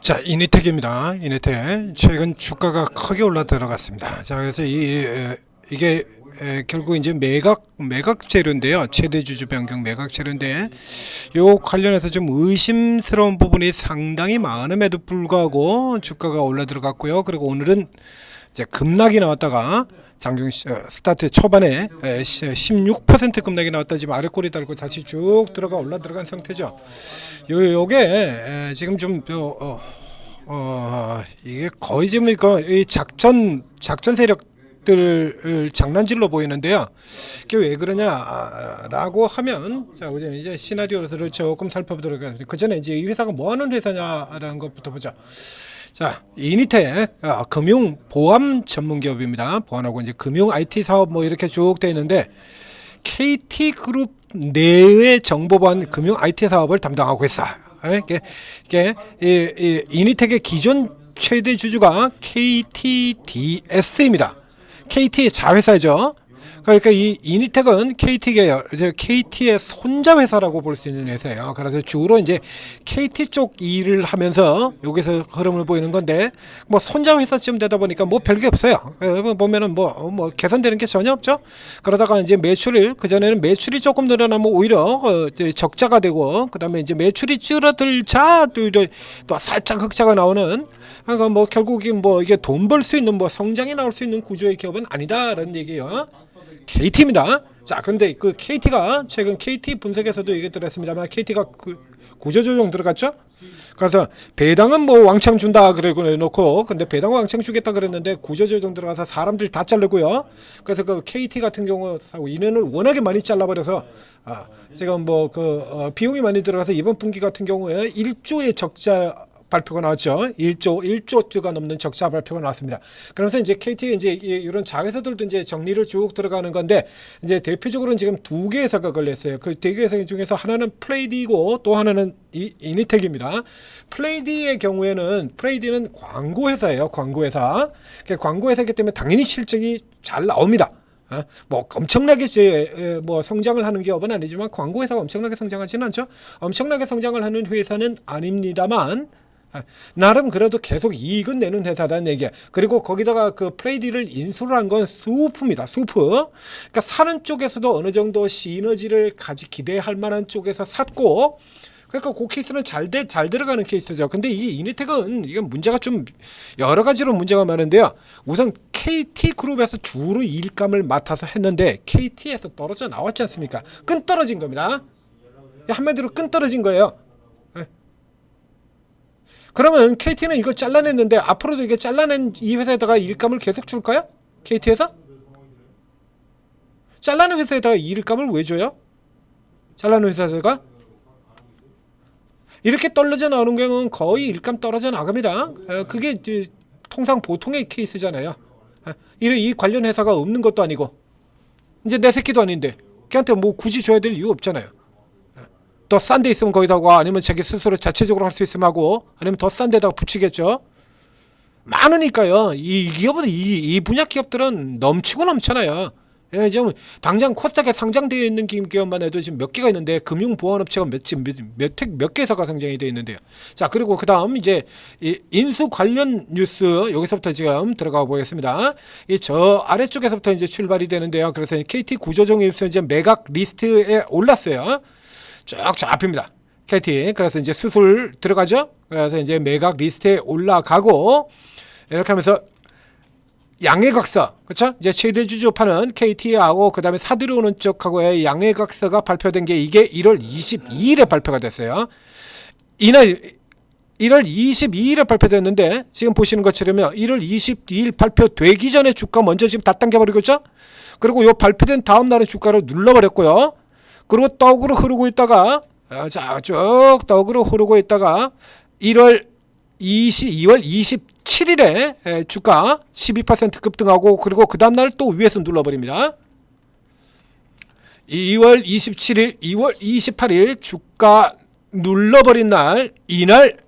자, 이니텍입니다. 이니텍. 최근 주가가 크게 올라 들어갔습니다. 자, 그래서 이 에, 이게 에, 결국 이제 매각 매각 재료인데요. 최대 주주 변경 매각 재료인데 요 관련해서 좀 의심스러운 부분이 상당히 많음에도 불구하고 주가가 올라 들어갔고요. 그리고 오늘은 이제 급락이 나왔다가 장중 시- 어, 스타트 초반에 에, 시- 16% 급락이 나왔다 지금 아래 꼬리 달고 다시 쭉 들어가 올라 들어간 상태죠. 요 요게 에, 지금 좀 어, 어, 어 이게 거의 지금 이거 이 작전 작전 세력 들 장난질로 보이는데요. 이게 왜 그러냐라고 하면 자 우선 이제 시나리오를 조금 살펴보도록 하겠습니다. 그 전에 이제 이 회사가 뭐 하는 회사냐라는 것부터 보자. 자, 이니텍 아, 금융 보안 전문 기업입니다. 보안하고 이제 금융 IT 사업 뭐 이렇게 쭉 돼 있는데 KT 그룹 내의 정보 보안 금융 IT 사업을 담당하고 있어. 예, 이게 이게 이, 이 이니텍의 기존 최대 주주가 KTDS입니다. KT 자회사죠. 그러니까 이 이니텍은 KT계열, 이제 KT의 손자 회사라고 볼 수 있는 회사예요. 그래서 주로 이제 KT 쪽 일을 하면서 여기서 흐름을 보이는 건데 뭐 손자 회사쯤 되다 보니까 뭐 별게 없어요. 예, 보면은 뭐, 뭐 개선되는 게 전혀 없죠. 그러다가 이제 매출을 그 전에는 매출이 조금 늘어나면 오히려 어, 적자가 되고 그다음에 이제 매출이 줄어들자 또, 이제 또 살짝 흑자가 나오는 그러니까 뭐 결국엔 뭐 이게 돈 벌 수 있는 뭐 성장이 나올 수 있는 구조의 기업은 아니다라는 얘기예요. KT입니다. 자, 그런데 그 KT가 최근 KT 분석에서도 얘기 들었습니다만 KT가 그 구조조정 들어갔죠? 그래서 배당은 뭐 왕창 준다 그러고 놓고 근데 배당 왕창 주겠다 그랬는데 구조조정 들어가서 사람들 다 자르고요. 그래서 그 KT 같은 경우 인원을 워낙에 많이 잘라버려서 아, 지금 뭐그 어, 비용이 많이 들어가서 이번 분기 같은 경우에 1조의 적자 발표가 나왔죠. 1조 1조가 넘는 적자 발표가 나왔습니다. 그러면서 이제 KT 이제 이- 이런 자회사들도 이제 정리를 쭉 들어가는 건데 이제 대표적으로는 지금 두 개의 회사가 걸렸어요. 그 두 개의 회사 중에서 하나는 플레이디고 또 하나는 이, 이니텍입니다. 플레이디의 경우에는 플레이디는 광고 회사예요. 광고 회사. 그 광고 회사이기 때문에 당연히 실적이 잘 나옵니다. 어? 뭐 엄청나게 제, 에, 뭐 성장을 하는 기업은 아니지만 광고 회사가 엄청나게 성장하지는 않죠. 엄청나게 성장을 하는 회사는 아닙니다만 아, 나름 그래도 계속 이익은 내는 회사다는 얘기야. 그리고 거기다가 그 플레이디를 인수를 한 건 수프입니다. 수프. 그러니까 사는 쪽에서도 어느 정도 시너지를 가지 기대할 만한 쪽에서 샀고 그러니까 그 케이스는 잘, 돼, 잘 들어가는 케이스죠. 근데 이 이니텍은 이게 문제가 좀 여러 가지로 문제가 많은데요. 우선 KT 그룹에서 주로 일감을 맡아서 했는데 KT에서 떨어져 나왔지 않습니까? 끈 떨어진 겁니다. 한마디로 끈 떨어진 거예요. 예. 그러면 KT는 이거 잘라냈는데 앞으로도 이게 잘라낸 이 회사에다가 일감을 계속 줄까요? KT에서? 잘라낸 회사에다가 일감을 왜 줘요? 잘라낸 회사에다가? 이렇게 떨어져 나오는 경우는 거의 일감 떨어져 나갑니다. 어, 그게 통상 보통의 케이스잖아요. 어, 이, 이 관련 회사가 없는 것도 아니고 이제 내 새끼도 아닌데 걔한테 뭐 굳이 줘야 될 이유 없잖아요. 어, 더싼 데 있으면 거기다 가 아니면 자기 스스로 자체적으로 할 수 있으면 하고 아니면 더 싼 데다가 붙이겠죠. 많으니까요. 이 기업은 이, 이 분야 기업들은 넘치고 넘쳐나요. 예, 지금 당장 코스닥에 상장되어 있는 기- 기업만 해도 지금 몇 개가 있는데 금융 보안 업체가 몇, 지금 몇, 몇, 개- 몇 개사가 상장이 되어 있는데요. 자, 그리고 그 다음 이제 이 인수 관련 뉴스 여기서부터 지금 들어가 보겠습니다. 이 저 아래쪽에서부터 이제 출발이 되는데요. 그래서 KT 구조정에 입서 이제 매각 리스트에 올랐어요. 쭉 잡힙니다. KT. 그래서 이제 수술 들어가죠. 그래서 이제 매각 리스트에 올라가고 이렇게 하면서 양해각서 그렇죠? 이제 최대 주주파는 KT하고 그다음에 사들여오는 쪽하고의 양해각서가 발표된 게 이게 1월 22일에 발표가 됐어요. 이날 1월 22일에 발표됐는데 지금 보시는 것처럼 1월 22일 발표되기 전에 주가 먼저 지금 다 당겨버리고 있죠? 그리고 요 발표된 다음 날에 주가를 눌러버렸고요. 그리고 떡으로 흐르고 있다가 아, 자, 쭉 떡으로 흐르고 있다가 1월 20, 2월 27일에 주가 12% 급등하고 그리고 그 다음 날 또 위에서 눌러버립니다. 2월 27일, 2월 28일 주가 눌러버린 날 이날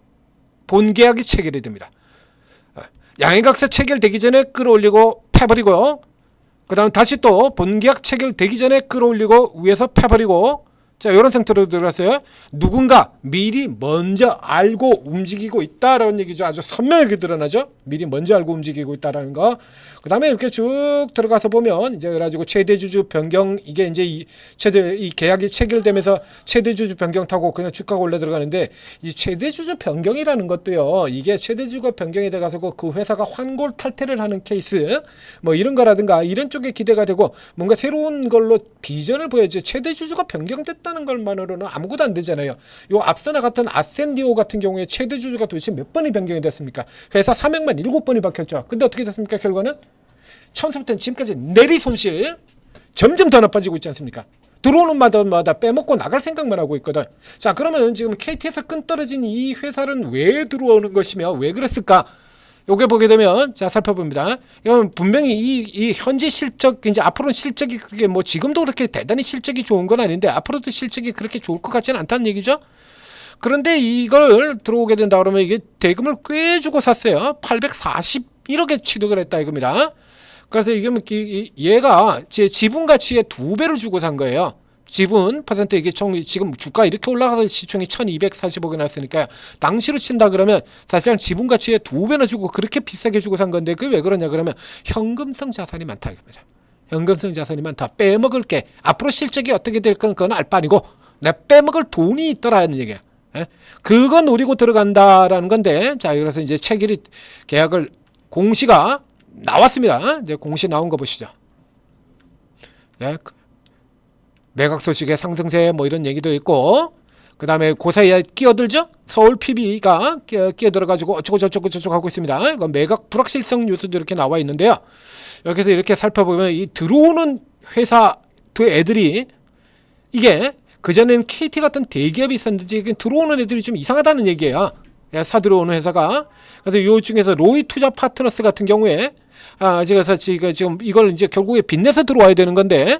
본계약이 체결이 됩니다. 양해각서 체결되기 전에 끌어올리고 패버리고 그 다음 다시 또 본계약 체결되기 전에 끌어올리고 위에서 패버리고 자, 이런 상태로 들어갔어요. 누군가 미리 먼저 알고 움직이고 있다라는 얘기죠. 아주 선명하게 드러나죠. 미리 먼저 알고 움직이고 있다라는 거. 그다음에 이렇게 쭉 들어가서 보면 이제 그래가지고 최대 주주 변경 이게 이제 이 최대 이 계약이 체결되면서 최대 주주 변경 타고 그냥 주가가 올라 들어가는데 이 최대 주주 변경이라는 것도요. 이게 최대 주주 변경에 들어가서 그- 그 회사가 환골 탈퇴를 하는 케이스 뭐 이런 거라든가 이런 쪽에 기대가 되고 뭔가 새로운 걸로 비전을 보여야지 최대 주주가 변경됐다 는 것만으로는 아무것도 안 되잖아요. 요 앞서나 같은 아센디오 같은 경우에 최대 주주가 도대체 몇 번이 변경이 됐습니까? 회사 사명만 일곱 번이 바뀌었죠. 근데 어떻게 됐습니까? 결과는 처음부터 지금까지 내리 손실 점점 더 나빠지고 있지 않습니까? 들어오는 마다마다 빼먹고 나갈 생각만 하고 있거든. 자, 그러면 지금 KT에서 끈 떨어진 이 회사는 왜 들어오는 것이며 왜 그랬을까? 요게 보게 되면 자 살펴봅니다. 이건 분명히 이, 이 현재 실적 이제 앞으로는 실적이 그게 뭐 지금도 그렇게 대단히 실적이 좋은 건 아닌데 앞으로도 실적이 그렇게 좋을 것 같지는 않다는 얘기죠. 그런데 이걸 들어오게 된다 그러면 이게 대금을 꽤 주고 샀어요. 841억에 취득을 했다 이겁니다. 그래서 이게 뭐 얘가 제 지분 가치의 두 배를 주고 산 거예요. 지분 퍼센트 이게 총 지금 주가 이렇게 올라가서 시총이 1,240억이 났으니까 당시로 친다 그러면 사실상 지분 가치의 두 배나 주고 그렇게 비싸게 주고 산 건데 그게 왜 그러냐 그러면 현금성 자산이 많다 이겁니다. 현금성 자산이 많다. 빼먹을 게 앞으로 실적이 어떻게 될 건 그건 알바 아니고 내 빼먹을 돈이 있더라는 얘기야. 예? 그건 노리고 들어간다라는 건데 자 그래서 이제 체결이 계약을 공시가 나왔습니다. 이제 공시 나온 거 보시죠. 예, 그- 매각 소식의 상승세 뭐 이런 얘기도 있고 그 다음에 그 사이에 끼어들죠? 서울 PB가 끼어, 끼어들어가지고 어쩌고 저쩌고 저쩌고 하고 있습니다. 이건 매각 불확실성 뉴스도 이렇게 나와 있는데요. 여기서 이렇게 살펴보면 이 들어오는 회사 그 애들이 이게 그전에는 KT 같은 대기업이 있었는데 이게 들어오는 애들이 좀 이상하다는 얘기예요. 예, 사 들어오는 회사가. 그래서 요 중에서 로이 투자 파트너스 같은 경우에 아 그래서 지금 이걸 이제 결국에 빚내서 들어와야 되는 건데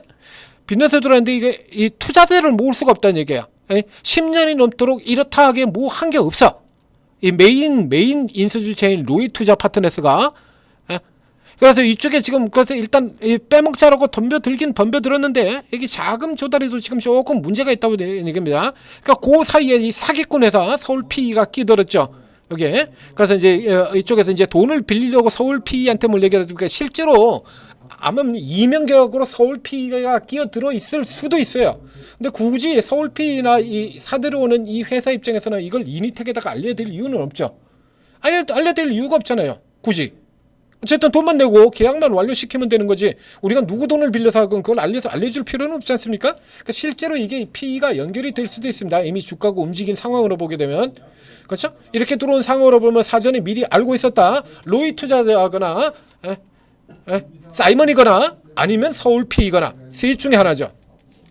빚내서 들어왔는데 이게 이 투자세를 모을 수가 없다는 얘기야. 예? 10년이 넘도록 이렇다 하게 뭐한 게 없어. 이 메인 메인 인수주체인 로이 투자 파트너스가 예? 그래서 이쪽에 지금 그래서 일단 이 빼먹자라고 덤벼들긴 덤벼들었는데 이게 자금 조달에도 지금 조금 문제가 있다고 되는 얘기입니다. 그러니까 그 사이에 이 사기꾼 회사 서울 PE가 끼들었죠. 여기에 그래서 이제 어, 이쪽에서 이제 돈을 빌리려고 서울 PE한테 물려기라도 그러니까 실제로 아마 이명격으로 서울 PE가 끼어들어 있을 수도 있어요. 근데 굳이 서울 PE나 이 사들어오는 이 회사 입장에서는 이걸 이니텍에다가 알려야 될 이유는 없죠. 알려 알려야 될 이유가 없잖아요. 굳이. 어쨌든 돈만 내고 계약만 완료시키면 되는 거지. 우리가 누구 돈을 빌려서 하건 그걸 알려서 알려줄 필요는 없지 않습니까? 그러니까 실제로 이게 PE가 연결이 될 수도 있습니다. 이미 주가가 움직인 상황으로 보게 되면 그렇죠? 이렇게 들어온 상황으로 보면 사전에 미리 알고 있었다. 로이 투자자거나 에? 에? 사이먼이거나 아니면 서울 PE거나 셋 중에 하나죠.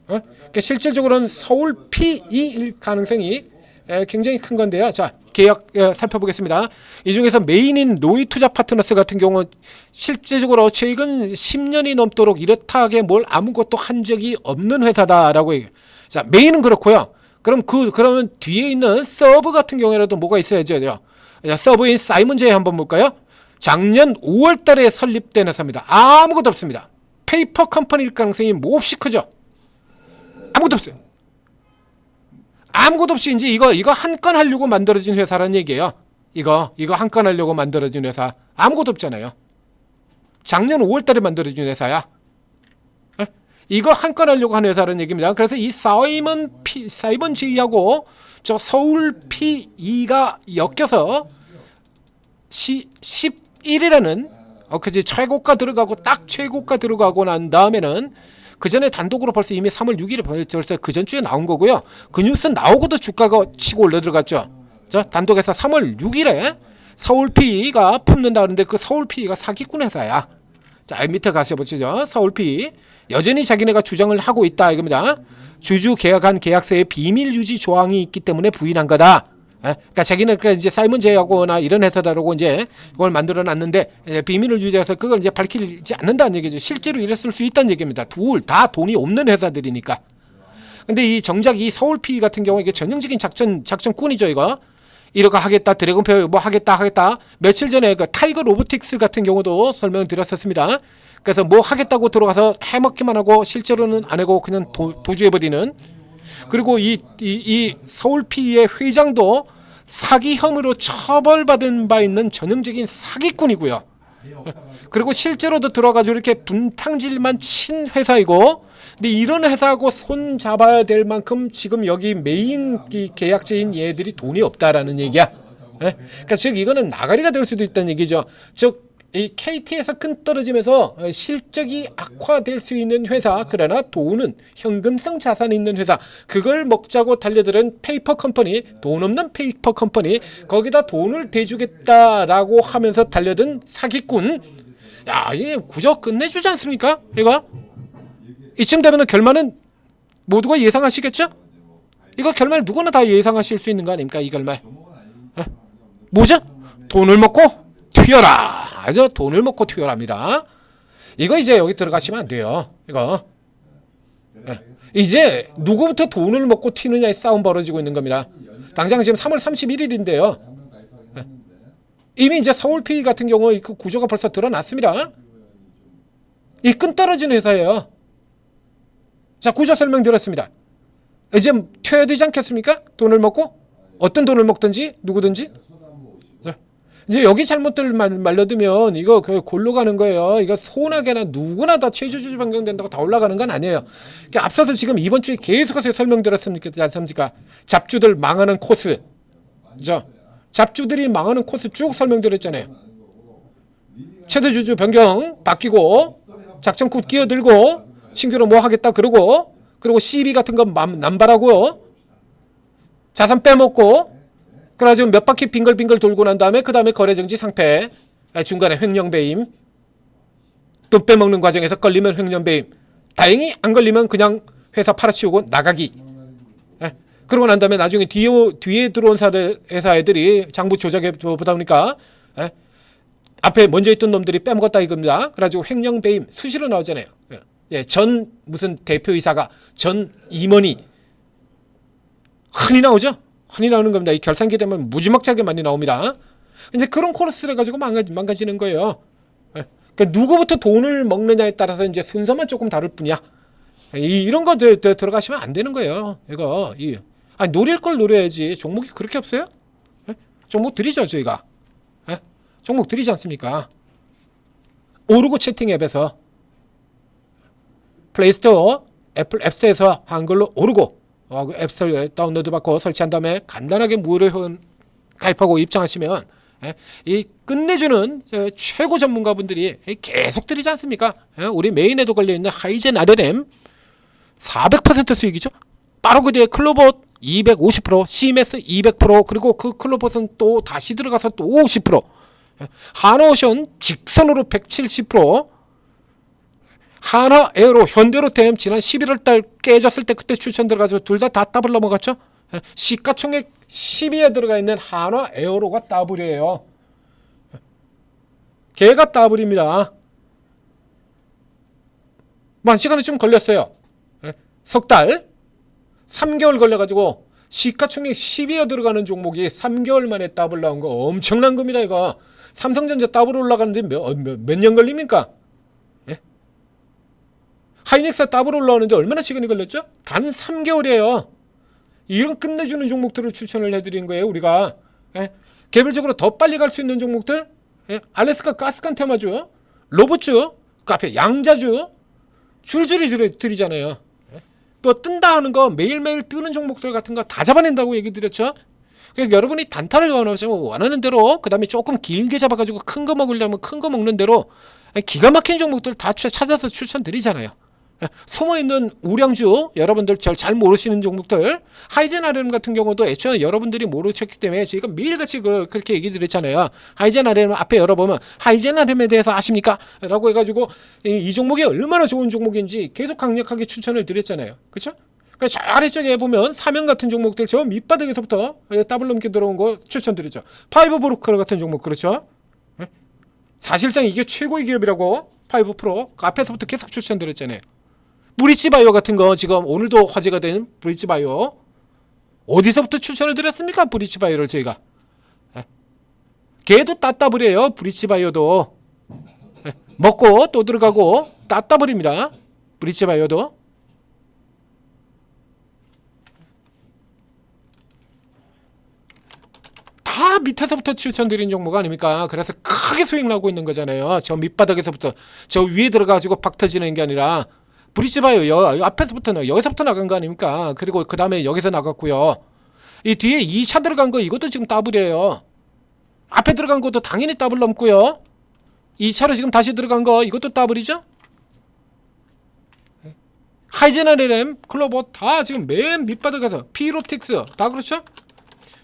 어? 그러니까 실질적으로는 서울 PE일 가능성이 에, 굉장히 큰 건데요. 자, 계약 에, 살펴보겠습니다. 이 중에서 메인인 노이 투자 파트너스 같은 경우 실제적으로 최근 10년이 넘도록 이렇다하게 뭘 아무것도 한 적이 없는 회사다라고 얘기해요. 자, 메인은 그렇고요. 그럼 그 그러면 뒤에 있는 서브 같은 경우에라도 뭐가 있어야죠. 자, 서브인 사이먼 제이 한번 볼까요? 작년 5월 달에 설립된 회사입니다. 아무것도 없습니다. 페이퍼 컴퍼니일 가능성이 몹시 크죠. 아무것도 없어요. 아무것도 없이 이제 이거 이거 한 건 하려고 만들어진 회사라는 얘기예요. 이거 이거 한 건 하려고 만들어진 회사 아무것도 없잖아요. 작년 5월 달에 만들어진 회사야. 에? 이거 한 건 하려고 하는 회사라는 얘기입니다. 그래서 이 사이먼 피 사이먼 G하고 저 서울 PE가 엮여서 시 11이라는 어 그지 최고가 들어가고 딱 최고가 들어가고 난 다음에는 그 전에 단독으로 벌써 이미 3월 6일에 벌써 그 전주에 나온 거고요. 그 뉴스 나오고도 주가가 치고 올려 들어갔죠. 자, 단독에서 3월 6일에 서울 PE가 품는다 그러는데 그 서울 PE가 사기꾼 회사야. 자, 밑에 가서 보시죠. 서울 PE 여전히 자기네가 주장을 하고 있다 이겁니다. 주주 계약한 계약서에 비밀 유지 조항이 있기 때문에 부인한 거다. 예? 그러니까 자기는 그 이제 사이먼 제하고나 이런 회사다라고 이제 그걸 만들어 놨는데 이제 비밀을 유지해서 그걸 이제 밝히지 않는다는 얘기죠. 실제로 이랬을 수 있다는 얘기입니다. 둘 다 돈이 없는 회사들이니까. 근데 이 정작 이 서울 PE 같은 경우 이게 전형적인 작전 작전꾼이죠 이거. 이러고 하겠다 드래곤페어 뭐 하겠다 하겠다 며칠 전에 그 타이거 로보틱스 같은 경우도 설명드렸었습니다. 그래서 뭐 하겠다고 들어가서 해먹기만 하고 실제로는 안 하고 그냥 도, 도주해버리는 그리고 이, 이, 이 서울 PE의 회장도 사기 혐의로 처벌받은 바 있는 전형적인 사기꾼이고요. 그리고 실제로도 들어가지고 이렇게 분탕질만 친 회사이고 근데 이런 회사하고 손 잡아야 될 만큼 지금 여기 메인 이 계약자인 얘들이 돈이 없다라는 얘기야. 예? 그러니까 즉 이거는 나가리가 될 수도 있다는 얘기죠. 즉 이 KT에서 큰 떨어지면서 어, 실적이 악화될 수 있는 회사 그러나 돈은 현금성 자산이 있는 회사. 그걸 먹자고 달려드는 페이퍼 컴퍼니 돈 없는 페이퍼 컴퍼니 거기다 돈을 대주겠다라고 하면서 달려든 사기꾼. 야 이게 구조 끝내주지 않습니까? 이거? 이쯤 되면 결말은 모두가 예상하시겠죠? 이거 결말 누구나 다 예상하실 수 있는 거 아닙니까 이 결말? 어? 뭐죠? 돈을 먹고 튀어라 아주 돈을 먹고 튀어랍니다 이거 이제 여기 들어가시면 안 돼요 이거 예. 이제 누구부터 돈을 먹고 튀느냐의 싸움 벌어지고 있는 겁니다 당장 지금 3월 31일인데요 이미 이제 서울 PE 같은 경우 그 구조가 벌써 드러났습니다. 이 끈 떨어지는 회사예요. 자 구조 설명 드렸습니다. 이제 튀어야 되지 않겠습니까? 돈을 먹고 어떤 돈을 먹든지 누구든지 네. 이제 여기 잘못들 말- 말려두면 이거 그 골로 가는 거예요. 이거 소나게나 누구나 다 최저주주 변경된다고 다 올라가는 건 아니에요. 그러니까 앞서서 지금 이번 주에 계속해서 설명드렸습니까? 않습니까? 잡주들 망하는 코스, 그죠? 잡주들이 망하는 코스 쭉 설명드렸잖아요. 최대주주 변경 바뀌고 작전국 끼어들고 신규로 뭐 하겠다 그러고 그리고 CB 같은 거 남- 남발하고 자산 빼먹고 그래가지고 몇 바퀴 빙글빙글 돌고 난 다음에 그 다음에 거래정지 상패 아, 중간에 횡령배임 돈 빼먹는 과정에서 걸리면 횡령배임 다행히 안 걸리면 그냥 회사 팔아치우고 나가기 예. 그러고 난 다음에 나중에 뒤에, 뒤에 들어온 회사 애들이 장부 조작해 보다 보니까 예? 앞에 먼저 있던 놈들이 빼먹었다 이겁니다. 그래가지고 횡령 배임 수시로 나오잖아요. 예. 예, 전 무슨 대표이사가 전 임원이 흔히 나오죠. 흔히 나오는 겁니다. 이 결산기 되면 무지막지하게 많이 나옵니다. 이제 그런 코러스를 가지고 망가, 망가지는 거예요. 예. 그러니까 누구부터 돈을 먹느냐에 따라서 이제 순서만 조금 다를 뿐이야. 이, 이런 거 들, 들, 들어가시면 안 되는 거예요. 이거 이 아니 노릴 걸 노려야지. 종목이 그렇게 없어요? 예? 종목 드리죠 저희가. 예? 종목 드리지 않습니까? 오르고 채팅 앱에서 플레이스토어, 애플 앱스토어에서 한글로 오르고 앱스토어에 다운로드 받고 설치한 다음에 간단하게 무료 회원 가입하고 입장하시면 예, 이 끝내주는 저 최고 전문가분들이 계속 드리지 않습니까? 예, 우리 메인에도 걸려 있는 하이젠 RLM 400% 수익이죠. 빠르고디의 클로봇 250%, CMS 200% 그리고 그 클로봇은 또 다시 들어가서 또 50%. 예, 하나오션 직선으로 170%. 하나 에어로 현대로템 지난 11월 달 깨졌을 때 그때 추천 들어가서 둘다 다 더블 넘어갔죠. 예, 시가총액 10위에 들어가 있는 한화 에어로가 더블이에요. 걔가 더블입니다. 만 시간이 좀 걸렸어요. 예, 석 달, 3개월 걸려가지고 시가총액 10위에 들어가는 종목이 3개월 만에 더블 나온 거 엄청난 겁니다. 이거 삼성전자 더블 올라가는데 몇년 걸립니까? 예? 하이닉스 더블 올라오는데 얼마나 시간이 걸렸죠? 단 3개월이에요. 이런 끝내주는 종목들을 추천을 해드린 거예요. 우리가 예? 개별적으로 더 빨리 갈 수 있는 종목들 예? 알래스카 가스칸 테마주 로봇주 그 앞에 양자주 줄줄이 드리, 드리잖아요. 예? 또 뜬다 하는 거 매일매일 뜨는 종목들 같은 거 다 잡아낸다고 얘기 드렸죠. 그러니까 여러분이 단타를 원하시면 원하는 대로 그 다음에 조금 길게 잡아가지고 큰 거 먹으려면 큰 거 먹는 대로 기가 막힌 종목들 다 추- 찾아서 추천드리잖아요. 예, 숨어있는 우량주 여러분들 잘, 잘 모르시는 종목들 하이젠 아렘 같은 경우도 애초에 여러분들이 모르셨기 때문에 저희가 매일같이 그, 그렇게 얘기 드렸잖아요 하이젠 아렘 앞에 열어보면 하이젠 아렘에 대해서 아십니까? 라고 해가지고 이, 이 종목이 얼마나 좋은 종목인지 계속 강력하게 추천을 드렸잖아요 그렇죠? 그러니까 저 아래쪽에 보면 사명 같은 종목들 저 밑바닥에서부터 예, 더블 넘게 들어온 거 추천드리죠 파이브 브로커 같은 종목 그렇죠? 예? 사실상 이게 최고의 기업이라고 파이브 프로 그 앞에서부터 계속 추천드렸잖아요 브릿지 바이오 같은 거 지금 오늘도 화제가 된 브릿지 바이오 어디서부터 추천을 드렸습니까? 브릿지 바이오를 저희가 예. 걔도 따따블이에요. 브릿지 바이오도 예. 먹고 또 들어가고 따따블입니다. 브릿지 바이오도 다 밑에서부터 추천드린 종목 아닙니까? 그래서 크게 수익 나고 있는 거잖아요. 저 밑바닥에서부터 저 위에 들어가지고 박 터지는 게 아니라 봐요. 여, 여 앞에서부터는 여기서부터 나간 거 아닙니까? 그리고 그 다음에 여기서 나갔고요. 이 뒤에 2차 들어간 거 이것도 지금 더블이에요. 앞에 들어간 것도 당연히 더블 넘고요. 2차로 지금 다시 들어간 거 이것도 더블이죠? 하이제너레램, 클로버 다 지금 맨 밑바닥에서 피롭틱스 다 그렇죠?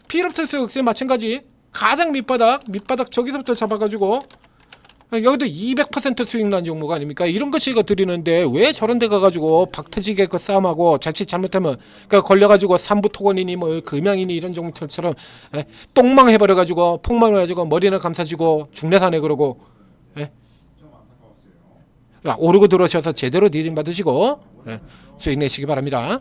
피롭틱스 역시 마찬가지 가장 밑바닥 밑바닥 저기서부터 잡아가지고 여기도 200% 수익 난 종목 아닙니까? 이런 것이 이거 드리는데 왜 저런 데 가가지고 박터지게 그 싸움하고 자칫 잘못하면 그 걸려가지고 삼부토건이니 뭐 금양이니 이런 종목들처럼 예, 똥망 해버려가지고 폭망해가지고 머리나 감싸지고 중내산에 그러고 예? 야, 오르고 들어오셔서 제대로 디딤 받으시고 예, 수익 내시기 바랍니다.